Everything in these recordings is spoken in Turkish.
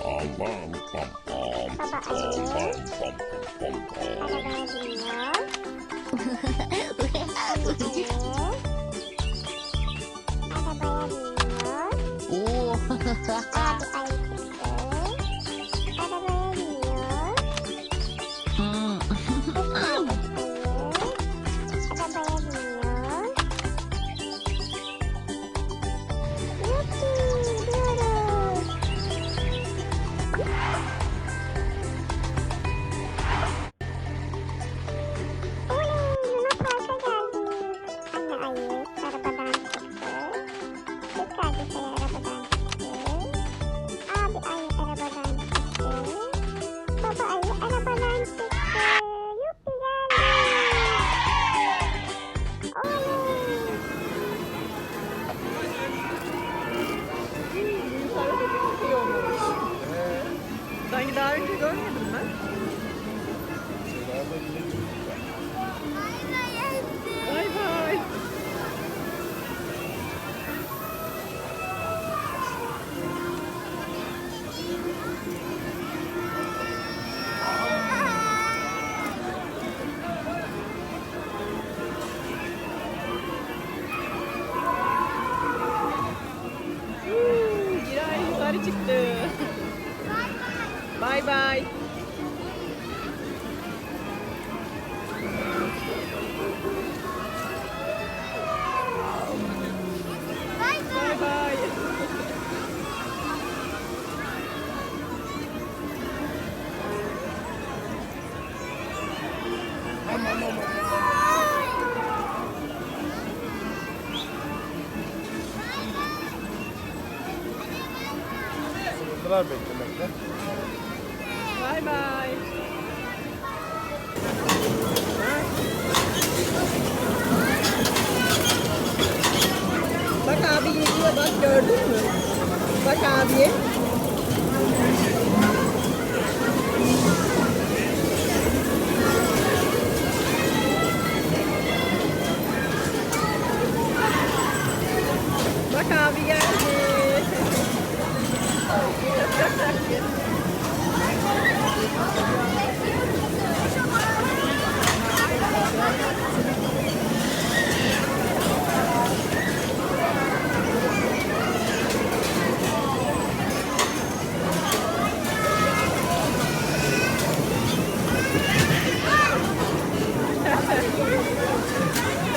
Papa aja. Ada bahagia. Ada bahagia. Uh. Ada 이런 Sıkıntılar beklemekte. Bay bay. Bak abi geliyor bak gördün mü? Bak abiye.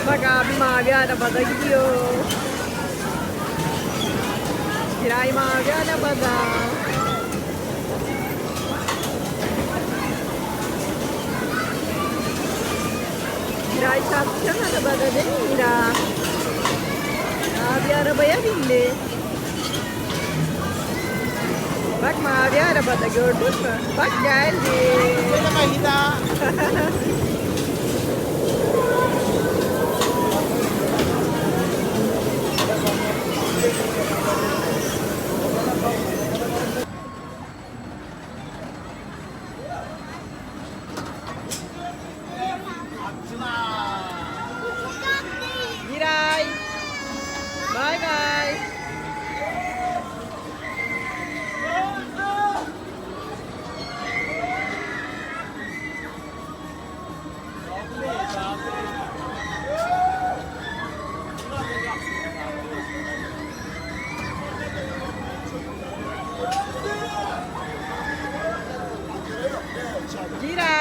Bak abi mavi arabada gidiyor. Kiray mavi arabada. Kiray çarpışan arabada değil mi Mira? Mavi arabaya bindi. Bak mavi arabada gördün mü? Bak geldi. Merhaba Hida. Vira